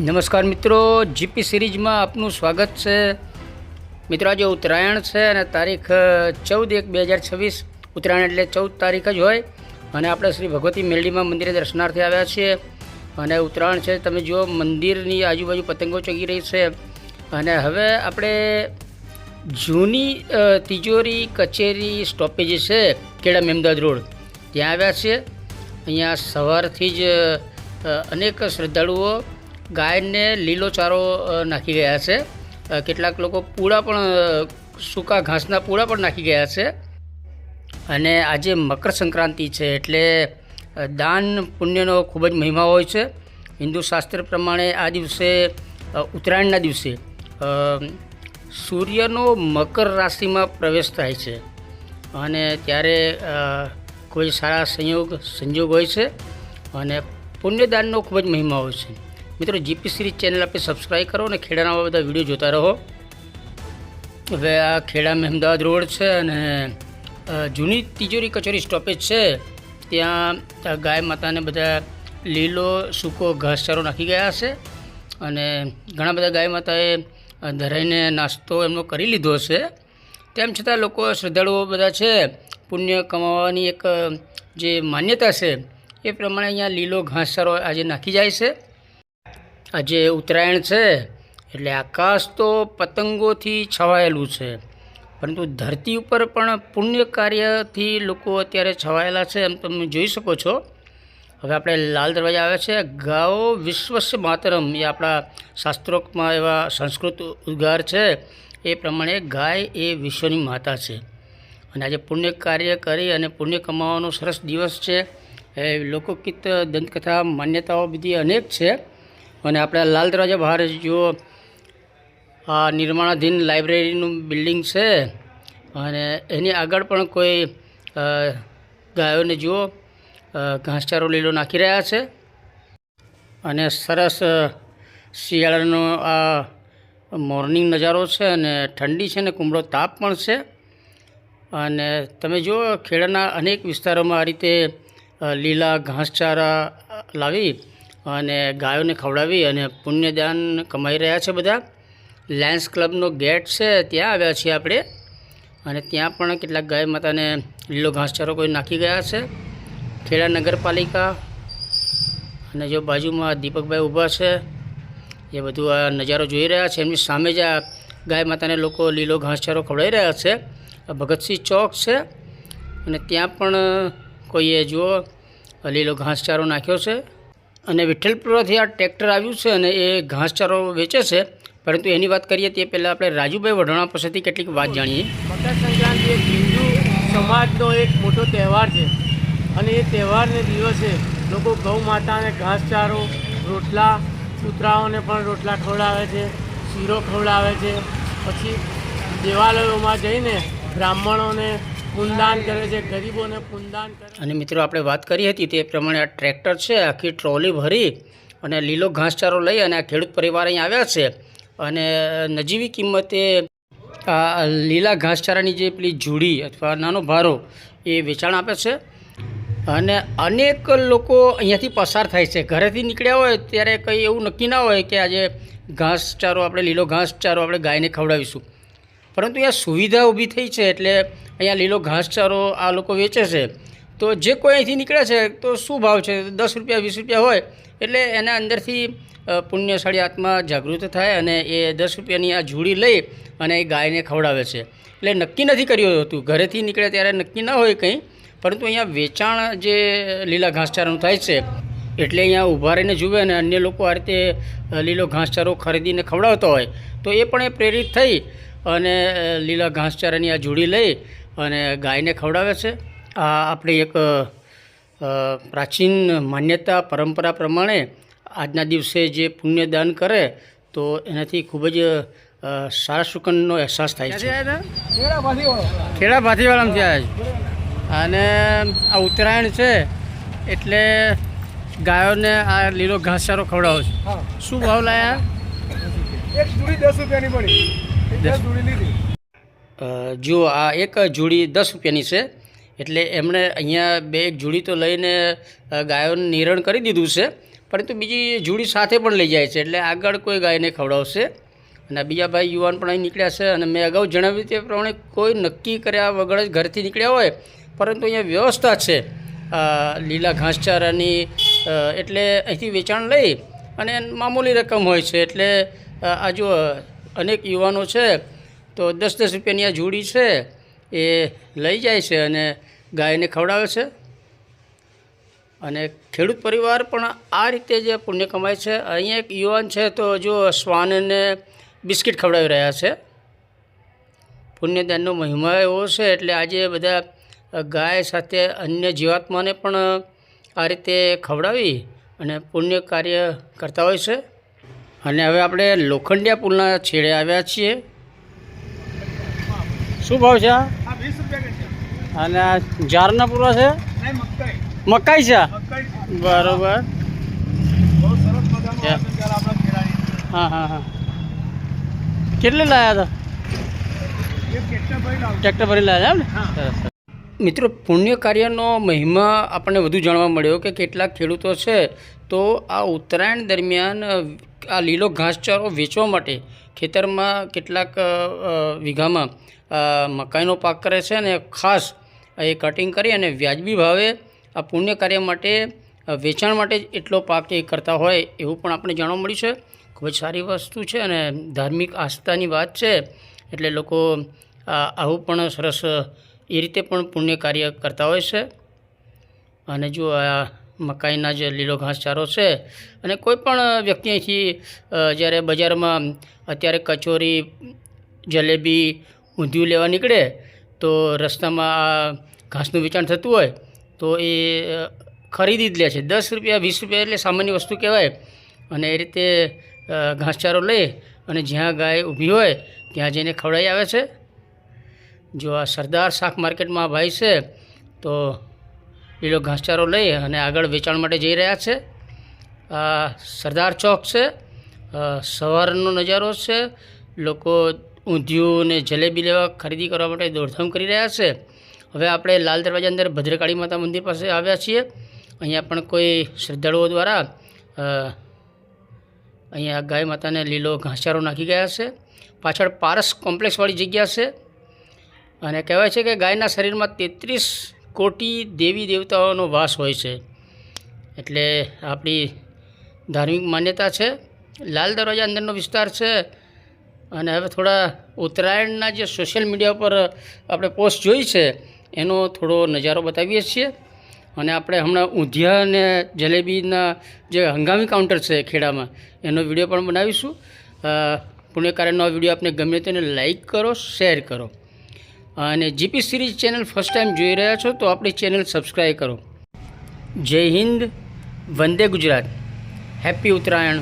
નમસ્કાર મિત્રો જીપી સિરીઝમાં આપનું સ્વાગત છે. મિત્રો, આજે ઉત્તરાયણ છે અને તારીખ ચૌદ એક બે હજાર છવ્વીસ. ઉત્તરાયણ એટલે ચૌદ તારીખ જ હોય અને આપણે શ્રી ભગવતી મેલડીમાં મંદિરે દર્શનાર્થે આવ્યા છીએ. અને ઉત્તરાયણ છે, તમે જુઓ, મંદિરની આજુબાજુ પતંગો ચગી રહી છે. અને હવે આપણે જૂની તિજોરી કચેરી સ્ટોપેજ છે કેળા મેમદાદ રોડ. ત્યાં આવ્યા છીએ. અહીંયા સવારથી જ અનેક શ્રદ્ધાળુઓ ગાયને લીલો ચારો નાખી ગયા છે. કેટલાક લોકો પૂળા પણ સૂકા ઘાસના પૂળા પણ નાખી ગયા છે. અને આજે મકર સંક્રાંતિ છે એટલે દાન પુણ્યનો ખૂબ જ મહિમા હોય છે. હિન્દુ શાસ્ત્ર પ્રમાણે આ દિવસે ઉત્તરાયણના દિવસે સૂર્યનો મકર રાશિમાં પ્રવેશ થાય છે. અને ત્યારે કોઈ સારા સંયોગ, સંજોગ હોય છે. અને પુણ્યદાનનો ખૂબ જ મહિમા હોય છે. મિત્રો જીપી સિરીઝ ચેનલ આપણે સબસ્ક્રાઈબ કરો અને ખેડાના બધા વીડિયો જોતા રહો. હવે આ ખેડા મહેમદાવાદ રોડ છે અને જૂની તિજોરી કચોરી સ્ટોપેજ છે. ત્યાં ગાય માતાને બધા લીલો, સૂકો ઘાસચારો નાખી ગયા છે અને ઘણા બધા ગાય માતાએ ધરાઈને નાસ્તો એમનો કરી લીધો છે તેમ છતાં લોકો શ્રદ્ધાળુઓ બધા છે. પુણ્ય કમાવાની એક જે માન્યતા છે એ પ્રમાણે અહીંયા લીલો ઘાસચારો આજે નાખી જાય છે. આજે ઉત્તરાયણ છે, એટલે આકાશ તો પતંગોથી છવાયેલું છે. પરંતુ ધરતી ઉપર પણ પુણ્ય કાર્યથી લોકો અત્યારે છવાયેલા છે એમ તમે જોઈ શકો છો. હવે આપણે લાલ દરવાજા આવે છે. ગાઓ વિશ્વસ્ય માતરમ. એ આપણા શાસ્ત્રોક્તમાં એવા સંસ્કૃત ઉદ્ગાર છે. એ પ્રમાણે ગાય એ વિશ્વની માતા છે. અને આજે પુણ્ય કાર્ય કરી અને પુણ્ય કમાવાનો સરસ દિવસ છે. એ લોકગીત, દંતકથા, માન્યતાઓ બધી અનેક છે. અને આપણે લાલ દરવાજા બહાર જુઓ, આ નિર્માણાધીન લાઇબ્રેરીનું બિલ્ડિંગ છે. અને એની આગળ પણ કોઈ ગાયોને જુઓ ઘાસચારો લીલો નાખી રહ્યા છે. અને સરસ શિયાળાનો આ મોર્નિંગ નજારો છે અને ઠંડી છે ને કુમળો તાપ પણ છે. અને તમે જુઓ, ખેડાના અનેક વિસ્તારોમાં આ રીતે લીલા ઘાસચારા લાવી અને ગાયોને ખવડાવી અને પુણ્યદાન કમાઈ રહ્યા છે બધા. લાયન્સ ક્લબનો ગેટ છે, ત્યાં આવ્યા છીએ આપણે. અને ત્યાં પણ કેટલાક ગાય માતાને લીલો ઘાસચારો કોઈ નાખી ગયા છે. ખેડા નગરપાલિકા અને જો બાજુમાં દીપકભાઈ ઊભા છે, એ બધું આ નજારો જોઈ રહ્યા છે. એમની સામે જ આ ગાય માતાને લોકો લીલો ઘાસચારો ખવડાવી રહ્યા છે. આ ભગતસિંહ ચોક છે. અને ત્યાં પણ કોઈએ જુઓ લીલો ઘાસચારો નાખ્યો છે. અને વિઠ્ઠલપુરાથી આ ટ્રેક્ટર આવ્યું છે અને એ ઘાસચારો વેચે છે. પરંતુ એની વાત કરીએ તે પહેલાં આપણે રાજુભાઈ વઢોણા પાસેથી કેટલીક વાત જાણીએ. મકર સંક્રાંતિ એક હિન્દુ સમાજનો એક મોટો તહેવાર છે અને એ તહેવારને દિવસે લોકો ગૌ માતાને ઘાસચારો, રોટલા, કૂતરાઓને પણ રોટલા ખવડાવે છે, શીરો ખવડાવે છે. પછી દેવાલયોમાં જઈને બ્રાહ્મણોને પુનદાન કરે છે, ગરીબોને પુનદાન અને મિત્રો, આપણે વાત કરી હતી તે પ્રમાણે આ ટ્રેક્ટર છે, આખી ટ્રોલી ભરી અને લીલો ઘાસચારો લઈ અને આ ખેડૂત પરિવાર અહીં આવ્યા છે. અને નજીવી કિંમતે આ લીલા ઘાસચારાની જે પેલી જુડી અથવા નાનો ભારો એ વેચાણ આપે છે. અને અનેક લોકો અહીંયાથી પસાર થાય છે. ઘરેથી નીકળ્યા હોય ત્યારે કંઈ એવું નક્કી ના હોય કે આજે ઘાસચારો, આપણે લીલો ઘાસચારો આપણે ગાયને ખવડાવીશું. પરંતુ અહીંયા સુવિધા ઊભી થઈ છે એટલે અહીંયા લીલો ઘાસચારો આ લોકો વેચે છે. તો જે કોઈ અહીંથી નીકળે છે, તો શું ભાવ છે? દસ રૂપિયા, વીસ રૂપિયા હોય એટલે એના અંદરથી પુણ્યશાળી આત્મા જાગૃત થાય અને એ દસ રૂપિયાની આ ઝૂડી લઈ અને એ ગાયને ખવડાવે છે. એટલે નક્કી નથી કર્યું હતું. ઘરેથી નીકળે ત્યારે નક્કી ના હોય કંઈ, પરંતુ અહીંયા વેચાણ જે લીલા ઘાસચારાનું થાય છે, એટલે અહીંયા ઊભા રહીને જુએ અને અન્ય લોકો આ રીતે લીલો ઘાસચારો ખરીદીને ખવડાવતા હોય, તો એ પણ એ પ્રેરિત થઈ અને લીલા ઘાસચારાની આ જોડી લઈ અને ગાયને ખવડાવે છે. આ આપણી એક પ્રાચીન માન્યતા પરંપરા પ્રમાણે આજના દિવસે જે પુણ્યદાન કરે તો એનાથી ખૂબ જ સારા સુકનનો અહેસાસ થાય છે. ખેડા ભાતીવાળામાંથી થયા છે. અને આ ઉત્તરાયણ છે એટલે ગાયોને આ લીલો ઘાસચારો ખવડાવો છે. શું ભાવ લાયા? એક જોડી દસ રૂપિયાની પડી. જુઓ, આ એક જોડી દસ રૂપિયાની છે. એટલે એમણે અહીંયા બે એક જોડી તો લઈને ગાયોનું નિરણ કરી દીધું છે. પરંતુ બીજી જોડી સાથે પણ લઈ જાય છે. એટલે આગળ કોઈ ગાયને ખવડાવશે. અને બીજા ભાઈ યુવાન પણ અહીં નીકળ્યા છે. અને મેં અગાઉ જણાવ્યું તે પ્રમાણે કોઈ નક્કી કર્યા વગર જ ઘરથી નીકળ્યા હોય. પરંતુ અહીંયા વ્યવસ્થા છે. લીલા ઘાસચારાની એટલે અહીંથી વેચાણ લઈ અને મામૂલી રકમ હોય છે. એટલે આ જો અનેક યુવાનો છે, તો દસ દસ રૂપિયાની આ જોડી છે, એ લઈ જાય છે અને ગાયને ખવડાવે છે. અને ખેડૂત પરિવાર પણ આ રીતે જે પુણ્ય કમાય છે, અહીંયા એક યુવાન છે, તો જો શ્વાનને બિસ્કિટ ખવડાવી રહ્યા છે. પુણ્યદાનનો મહિમા એવો છે, એટલે આજે બધા ગાય સાથે અન્ય જીવાત્માને પણ આ રીતે ખવડાવી અને પુણ્ય કાર્ય કરતા હોય છે. અને હવે આપણે લોખંડિયા પુલના છેડે આવ્યા છીએ. શું ભાવ છે અને જારના પૂરા છે? મકાઈ. છે? બરોબર. હા હા હા. કેટલે લાયા હતા? ટ્રેક્ટર ભરી લાયા એમ ને? સરસ. મિત્રો, પુણ્ય કાર્યનો મહિમા આપણને વધુ જાણવા મળ્યો કે કેટલાક ખેડૂતો છે તો આ ઉત્તરાયણ દરમિયાન આ લીલો ઘાસચારો વેચવા માટે ખેતરમાં કેટલાક વીઘામાં મકાઈનો પાક કરે છે અને ખાસ એ કટિંગ કરી અને વ્યાજબી ભાવે આ પુણ્ય કાર્ય માટે વેચાણ માટે જ એટલો પાક એ કરતા હોય એવું પણ આપણે જાણવા મળ્યું છે. ખૂબ જ સારી વસ્તુ છે અને ધાર્મિક આસ્થાની વાત છે. એટલે લોકો આવું પણ સરસ એ રીતે પણ પુણ્ય કાર્ય કરતા હોય છે. અને જો આ મકાઈના જે લીલો ઘાસચારો છે અને કોઈ પણ વ્યક્તિ અહીંથી જ્યારે બજારમાં અત્યારે કચોરી, જલેબી, ઊંધિયું લેવા નીકળે, તો રસ્તામાં આ ઘાસનું વેચાણ થતું હોય, તો એ ખરીદી જ લે છે. દસ રૂપિયા, વીસ રૂપિયા એટલે સામાન્ય વસ્તુ કહેવાય. અને એ રીતે ઘાસચારો લઈ અને જ્યાં ગાય ઊભી હોય, ત્યાં જઈને ખવડાવી આવે છે. જો આ સરદાર શાક માર્કેટમાં ભાઈ છે, તો લીલો ઘાસચારો લઈ અને આગળ વેચાણ માટે જઈ રહ્યા છે. આ સરદાર ચોક છે સવારનો નજારો છે, લોકો ઊંધિયું ને જલેબી લેવા ખરીદી કરવા માટે દોડધામ કરી રહ્યા છે. હવે આપણે લાલ દરવાજા અંદર ભદ્રકાળી માતા મંદિર પાસે આવ્યા છીએ. અહીંયા પણ કોઈ શ્રદ્ધાળુઓ દ્વારા અહીંયા ગાય માતાને લીલો ઘાસચારો નાખી ગયા છે. પાછળ પારસ કોમ્પ્લેક્સવાળી જગ્યા છે. અને કહેવાય છે કે ગાયના શરીરમાં તેત્રીસ કોટી દેવી દેવતાઓનો વાસ હોય છે. એટલે આપણી ધાર્મિક માન્યતા છે. લાલ દરવાજા અંદરનો વિસ્તાર છે. અને હવે થોડા ઉત્તરાયણના જે સોશિયલ મીડિયા ઉપર આપણે પોસ્ટ જોઈ છે, એનો થોડો નજારો બતાવીએ છીએ. અને આપણે હમણાં ઊંધિયા અને જલેબીના જે હંગામી કાઉન્ટર છે ખેડામાં, એનો વીડિયો પણ બનાવીશું. પુણ્યકાર્યનો વીડિયો આપને ગમે તેને લાઈક કરો, શેર કરો. અને GP series channel first time જોઈ રહ્યા છો તો આપણી ચેનલ સબસ્ક્રાઈબ કરો. જય હિન્દ, વંદે ગુજરાત. હેપી ઉત્તરાયણ.